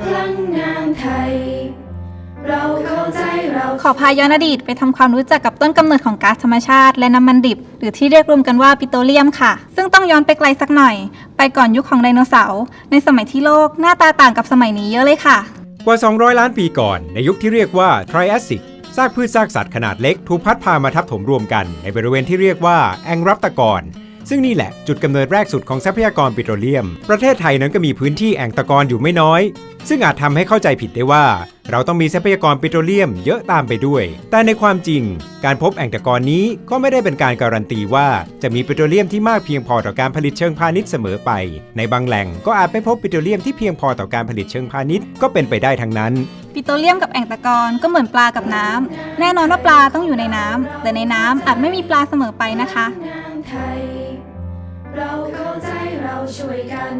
พลังงานไทย เราเข้าใจเราขอพาย้อนอดีตไปทำความรู้จักกับต้นกำเนิดของก๊าซธรรมชาติและน้ำมันดิบ หรือที่เรียกรวมกันว่าปิโตรเลียมค่ะ ซึ่งต้องย้อนไปไกลสักหน่อย ไปก่อนยุคของไดโนเสาร์ในสมัยที่โลกหน้าตาต่างกับสมัยนี้เยอะเลยค่ะ กว่า 200 ล้านปีก่อน ในยุคที่เรียกว่าไทรแอสซิกซากพืชซากสัตว์ขนาดเล็กถูกพัดพามาทับถมรวมกัน ในบริเวณที่เรียกว่าแองรับตะกอน ซึ่งนี่แหละจุดกำเนิดแรกสุดของทรัพยากรปิโตรเลียม ประเทศไทยนั้นก็มีพื้นที่แอ่งตะกอนอยู่ไม่น้อย ซึ่งอาจทำให้เข้าใจผิดได้ว่า เราต้องมีทรัพยากรปิโตรเลียมเยอะตามไปด้วย แต่ในความจริง การพบแอ่งตะกอนนี้ก็ไม่ได้เป็นการการันตีว่าจะมีปิโตรเลียมที่มากเพียงพอต่อการผลิตเชิงพาณิชย์เสมอไป ในบางแหล่งก็อาจไม่พบปิโตรเลียมที่เพียงพอต่อการผลิตเชิงพาณิชย์ก็เป็นไปได้ทั้งนั้นปิโตรเลียมกับแอ่งตะกอนก็เหมือนปลากับน้ำแน่นอนว่าปลาต้องอยู่ในน้ำแต่ในน้ำอาจไม่มีปลาเสมอไปนะคะ ไทย เราเข้าใจเราช่วยกัน